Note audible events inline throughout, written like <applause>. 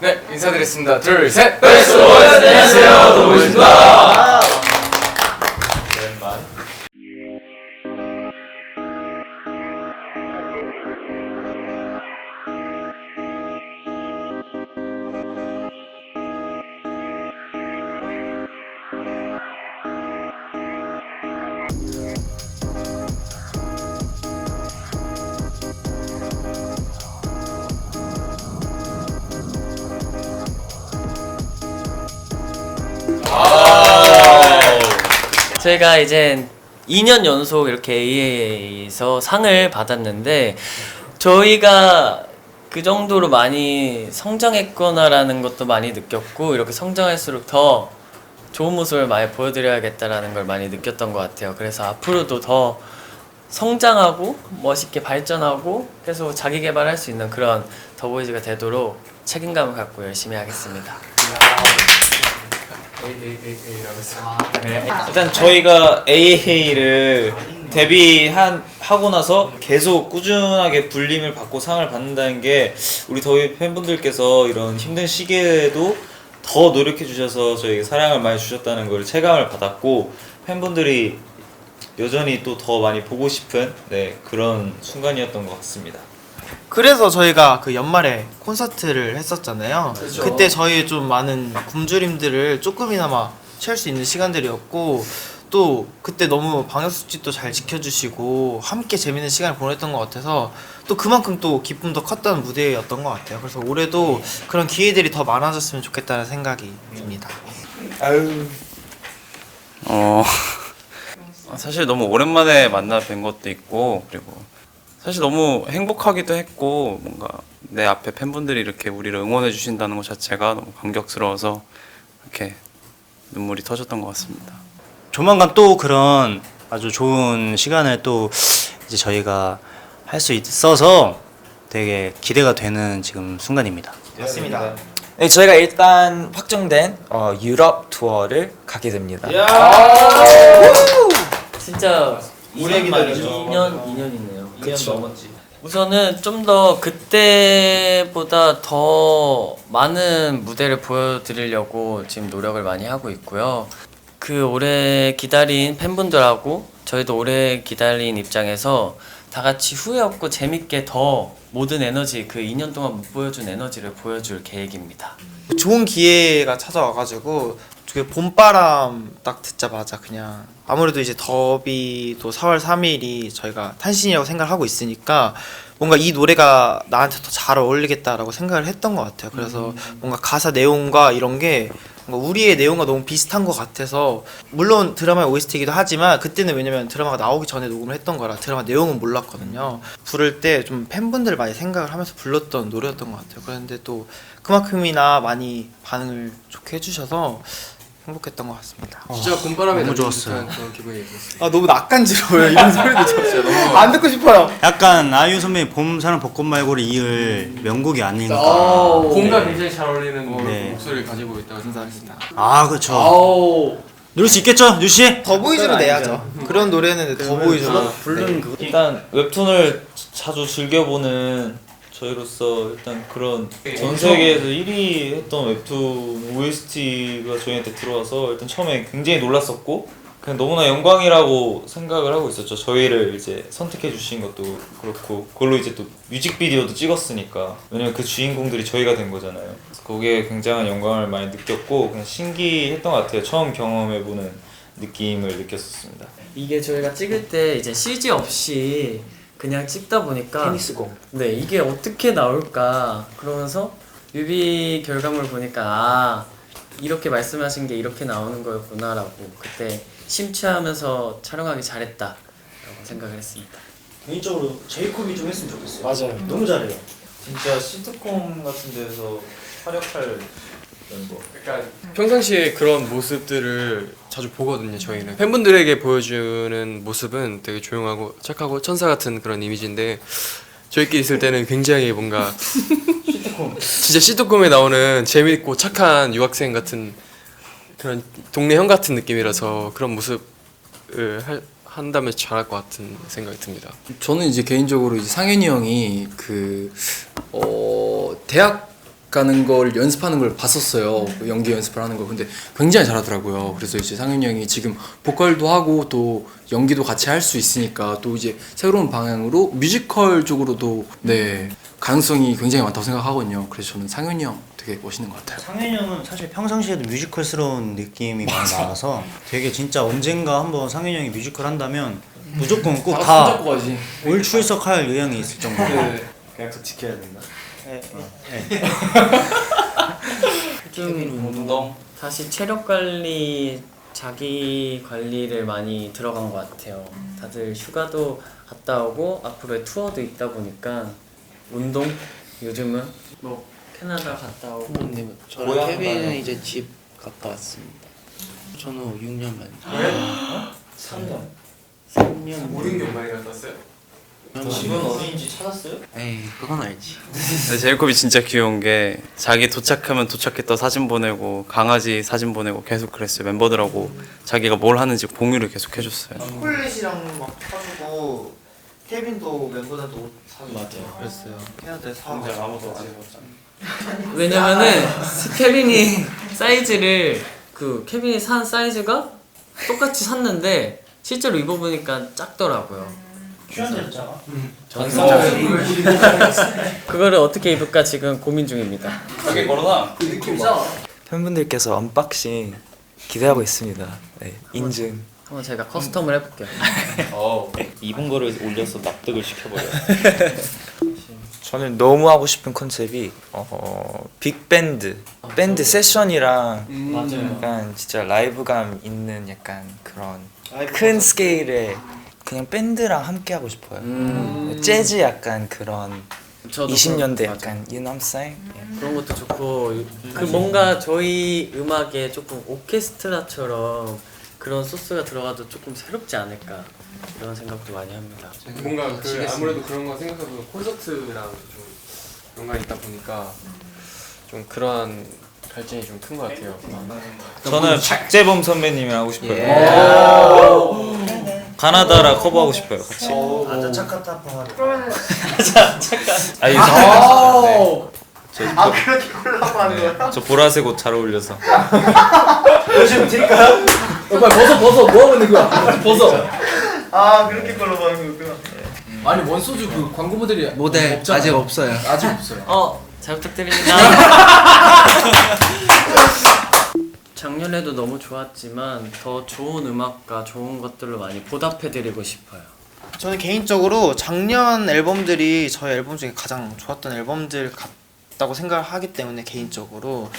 네, 인사드리겠습니다. 둘, 셋. 안녕하세요, 도보입니다. 저희가 이제 2년 연속 이렇게 AA에서 상을 받았는데 저희가 그 정도로 많이 성장했구나라는 것도 많이 느꼈고 이렇게 성장할수록 더 좋은 모습을 많이 보여드려야겠다라는 걸 많이 느꼈던 것 같아요. 그래서 앞으로도 더 성장하고 멋있게 발전하고 계속 자기 개발할 수 있는 그런 더보이즈가 되도록 책임감을 갖고 열심히 하겠습니다. 일단 저희가 AA를 데뷔한 하고 나서 계속 꾸준하게 불림을 받고 상을 받는다는 게 우리 더위 팬분들께서 이런 힘든 시기에도 더 노력해 주셔서 저희에게 사랑을 많이 주셨다는 걸 체감을 받았고 팬분들이 여전히 또 더 많이 보고 싶은 네, 그런 순간이었던 것 같습니다. 그래서 저희가 그 연말에 콘서트를 했었잖아요. 그렇죠. 그때 저희 좀 많은 굶주림들을 조금이나마 채울 수 있는 시간들이었고 또 그때 너무 방역 수칙도 잘 지켜주시고 함께 재밌는 시간을 보냈던 것 같아서 또 그만큼 또 기쁨도 컸던 무대였던 것 같아요. 그래서 올해도 그런 기회들이 더 많아졌으면 좋겠다는 생각이 듭니다. 어 <laughs> 사실 너무 오랜만에 만나 뵌 것도 있고 그리고 사실 너무 행복하기도 했고 뭔가 내 앞에 팬분들이 이렇게 우리를 응원해 주신다는 것 자체가 너무 감격스러워서 이렇게 눈물이 터졌던 것 같습니다. 조만간 또 그런 아주 좋은 시간을 또 이제 저희가 할 수 있어서 되게 기대가 되는 지금 순간입니다. 맞습니다. 네, 저희가 일단 확정된 어, 유럽 투어를 가게 됩니다. 진짜 오래 기다렸죠. 2년 2년이네요. 2년 넘었지. 우선은 좀 더 그때보다 더 많은 무대를 보여드리려고 지금 노력을 많이 하고 있고요. 그 오래 기다린 팬분들하고 저희도 오래 기다린 입장에서 다 같이 후회 없고 재밌게 더 모든 에너지 그 2년 동안 못 보여준 에너지를 보여줄 계획입니다. 좋은 기회가 찾아와가지고 그 봄바람 딱 듣자마자 그냥 아무래도 이제 더비도 4월 3일이 저희가 탄신이라고 생각을 하고 있으니까 뭔가 이 노래가 나한테 더 잘 어울리겠다라고 생각을 했던 것 같아요. 그래서 뭔가 가사 내용과 이런 게 뭔가 우리의 내용과 너무 비슷한 것 같아서 물론 드라마의 OST이기도 하지만 그때는 왜냐면 드라마가 나오기 전에 녹음을 했던 거라 드라마 내용은 몰랐거든요. 부를 때 좀 팬분들 많이 생각을 하면서 불렀던 노래였던 것 같아요. 그런데 또 그만큼이나 많이 반응을 좋게 해주셔서 행복했던 것 같습니다. 진짜 봄바람에 너무 좋았어요. 그런 기분이었어요. 아 너무 낯간지러워요 이런 소리도 <laughs> 들었어요. 안 듣고 싶어요. 약간 아이유 선배님 봄, 사랑, 벚꽃 말고를 이을 명곡이 아닌가. 봄과 굉장히 잘 어울리는 뭐 네. 목소리를 가지고 있다고 생각합니다. 아 그렇죠. 누를 수 있겠죠, 유씨? 네. 더보이즈로 내야죠. 그런 노래는 더보이즈로. 부른 그 일단 웹툰을 자주 즐겨보는 저희로서 일단 그런 전 세계에서 1위 했던 웹툰 OST가 저희한테 들어와서 일단 처음에 굉장히 놀랐었고 그냥 너무나 영광이라고 생각을 하고 있었죠. 저희를 이제 선택해 주신 것도 그렇고 그걸로 이제 또 뮤직비디오도 찍었으니까 왜냐면 그 주인공들이 저희가 된 거잖아요. 그래서 거기에 굉장한 영광을 많이 느꼈고 그냥 신기했던 것 같아요. 처음 경험해 보는 느낌을 느꼈었습니다. 이게 저희가 찍을 때 이제 CG 없이 그냥 찍다 보니까 테니스공. 네 이게 어떻게 나올까 그러면서 뮤비 결과물 보니까 아 이렇게 말씀하신 게 이렇게 나오는 거였구나라고 그때 심취하면서 촬영하기 잘했다라고 생각을 했습니다. 개인적으로 제이콥이 좀 했으면 좋겠어요. 맞아요. 너무 잘해요. 진짜 시트콤 같은 데서 활약할 멤버. 그러니까 평상시에 그런 모습들을 자주 보거든요 저희는 팬분들에게 보여주는 모습은 되게 조용하고 착하고 천사 같은 그런 이미지인데 저희끼리 있을 때는 굉장히 뭔가 진짜 시트콤에 나오는 재밌고 착한 유학생 같은 그런 동네 형 같은 느낌이라서 그런 모습을 할- 한다면 잘할 것 같은 생각이 듭니다. 저는 이제 개인적으로 이제 상현이 형이 그 어, 대학 가는 걸 연습하는 걸 봤었어요. 그 연기 연습을 하는 걸. 근데 굉장히 잘하더라고요. 그래서 이제 상윤이 형이 지금 보컬도 하고 또 연기도 같이 할 수 있으니까 또 이제 새로운 방향으로 뮤지컬 쪽으로도 네 가능성이 굉장히 많다고 생각하거든요. 그래서 저는 상윤이 형 되게 멋있는 것 같아요. 상현이 형은 사실 평상시에도 뮤지컬스러운 느낌이 많이 나와서 되게 진짜 언젠가 한번 상현이 형이 뮤지컬 한다면 무조건 꼭다 가지. 올 출석할 의향이 있을 정도로 약속 지켜야 된다. 좀 운동? 다시 체력 관리 자기 관리를 많이 들어간 것 같아요. 다들 휴가도 갔다 오고 앞으로의 투어도 있다 보니까 운동? 요즘은? 뭐 캐나다 갔다 오고. 부모님 저랑 케빈은 이제 집 갔다 왔습니다. 저는 6년 만에. 3년. 3년. 5, 6년 만에 갔다 왔어요? 집은 어디인지 찾았어요? 에이 그건 알지. 근데 제이콥이 진짜 귀여운 게 자기 도착하면 도착했다 사진 보내고 강아지 사진 보내고 계속 그랬어요 멤버들하고 자기가 뭘 하는지 공유를 계속 해줬어요 초콜릿이랑 막 사주고 케빈도 멤버들한테 옷 사주고 맞아요. 그랬어요. 캐나다에 사고 아무도 안 해봤잖아 왜냐면은 케빈이 사이즈를 그 케빈이 산 사이즈가 똑같이 샀는데 실제로 입어보니까 작더라고요. <laughs> 그거를 어떻게 입을까 지금 고민 중입니다. 저기 걸어놔 팬분들께서 언박싱 기대하고 있습니다. 네, 인증. 한번 제가 커스텀을 해볼게요. 입은 거를 올려서 납득을 시켜버려. <laughs> 저는 너무 하고 싶은 컨셉이 어, 빅밴드, 밴드 세션이랑 맞아요. 약간 진짜 라이브감 있는 약간 그런 큰 스케일의 그냥 밴드랑 함께 하고 싶어요. 재즈 약간 그런 저도 20년대 그런- 약간 you know what I'm saying? 예. 그런 것도 좋고 그 뭔가 저희 음악에 조금 오케스트라처럼 그런 소스가 들어가도 조금 새롭지 않을까 이런 생각도 많이 합니다. 뭔가 그 아무래도 그런 거 생각해보면 콘서트랑 좀 연관이 있다 보니까 좀 그러한 갈증이 좀 큰 것 같아요. 저는 박재범 선배님이 하고 싶어요. 가나다라 커버하고 싶어요. 같이. 아자 차카타파 <laughs> 아, 이거 저, 아 그렇게 콜라보 하는 거야? 저 보라색 옷 잘 어울려서. 빨리 벗어 벗어 뭐 하고 있는 거야? 벗어. 아 그렇게 콜라보 하는 거구나. 아니 원소주 그 광고 모델이 모델 없잖아요. 아직 없어요. 아직 없어요. 어, 잘 부탁드립니다. <laughs> <laughs> 작년에도 너무 좋았지만 더 좋은 음악과 좋은 것들로 많이 보답해드리고 싶어요. 저는 개인적으로 작년 앨범들이 저희 앨범 중에 가장 좋았던 앨범들 같다고 생각을 하기 때문에 개인적으로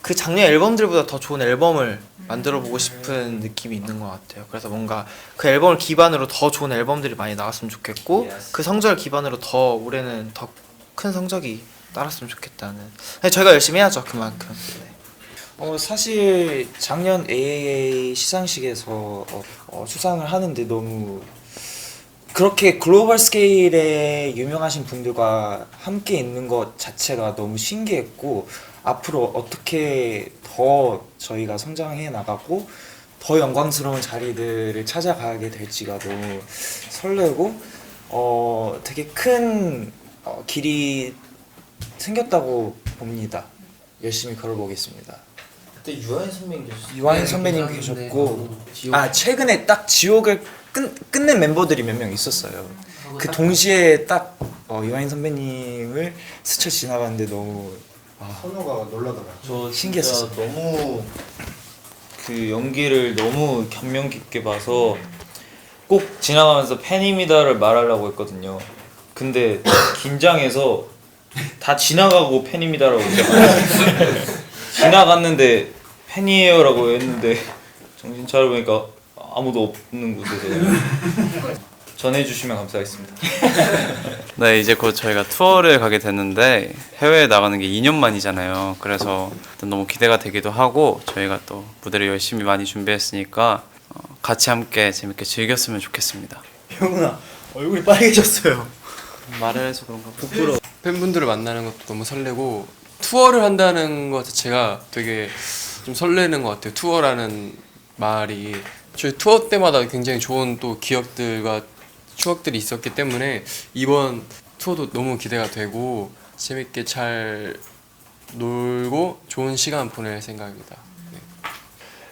그 작년 앨범들보다 더 좋은 앨범을 만들어 보고 싶은 느낌이 있는 것 같아요. 그래서 뭔가 그 앨범을 기반으로 더 좋은 앨범들이 많이 나왔으면 좋겠고 그 성적을 기반으로 더 올해는 더 큰 성적이 따랐으면 좋겠다는. 네, 저희가 열심히 해야죠 그만큼. 네. 어 사실 작년 AAA 시상식에서 어, 어, 수상을 하는데 너무 그렇게 글로벌 스케일의 유명하신 분들과 함께 있는 것 자체가 너무 신기했고 앞으로 어떻게 더 저희가 성장해 나가고 더 영광스러운 자리들을 찾아가게 될지가 너무 설레고 어 되게 큰 어, 길이 생겼다고 봅니다. 열심히 걸어보겠습니다. 그때 유아인 선배님 계셨어요. 유아인 선배님 계셨고 아 최근에 딱 지옥을 끝, 끝낸 멤버들이 몇 명 있었어요. 그 동시에 딱 어, 유아인 선배님을 스쳐 지나갔는데 너무 선호가 놀라더라고요 저 신기했어요. 진짜 너무 그 연기를 너무 감명 깊게 봐서 꼭 지나가면서 팬입니다를 말하려고 했거든요. 근데 긴장해서 다 지나가고 팬입니다라고 했어요. <laughs> 지나갔는데 팬이에요라고 했는데 정신 차려보니까 아무도 없는 곳에서 전해주시면 감사하겠습니다. <laughs> 네 이제 곧 저희가 투어를 가게 됐는데 해외에 나가는 게 2년 만이잖아요. 그래서 일단 너무 기대가 되기도 하고 저희가 또 무대를 열심히 많이 준비했으니까 어, 같이 함께 재밌게 즐겼으면 좋겠습니다. 형훈아 얼굴이 빨개졌어요. 말을 해서 그런가 보다. 팬분들을 만나는 것도 너무 설레고 투어를 한다는 것 자체가 되게 좀 설레는 것 같아요. 투어라는 말이 저희 투어 때마다 굉장히 좋은 또 기억들과 추억들이 있었기 때문에 이번 투어도 너무 기대가 되고 재밌게 잘 놀고 좋은 시간 보낼 생각입니다. 네.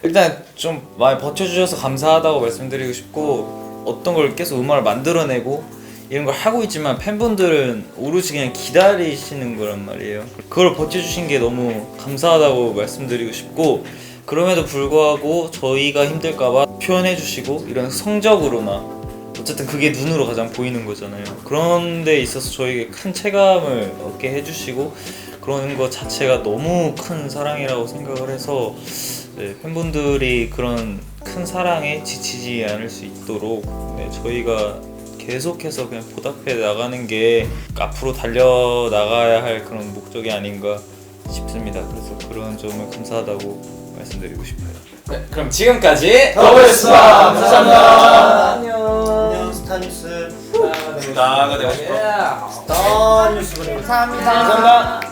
일단 좀 많이 버텨주셔서 감사하다고 말씀드리고 싶고 어떤 걸 계속 음악을 만들어내고 이런 걸 하고 있지만 팬분들은 오로지 그냥 기다리시는 거란 말이에요. 그걸 버텨주신 게 너무 감사하다고 말씀드리고 싶고 그럼에도 불구하고 저희가 힘들까봐 표현해주시고 이런 성적으로나 어쨌든 그게 눈으로 가장 보이는 거잖아요. 그런 데 있어서 저에게 큰 체감을 얻게 해주시고 그런 것 자체가 너무 큰 사랑이라고 생각을 해서 네, 팬분들이 그런 큰 사랑에 지치지 않을 수 있도록 네, 저희가 계속해서 그냥 보답해 나가는 게 앞으로 달려 나가야 할 그런 목적이 아닌가 싶습니다. 그래서 그런 점을 감사하다고 말씀드리고 싶어요. 네, 그럼 지금까지 더블스타 감사합니다. 안녕 스타뉴스 나가 되고 싶어. 스타뉴스 감사합니다. 감사합니다.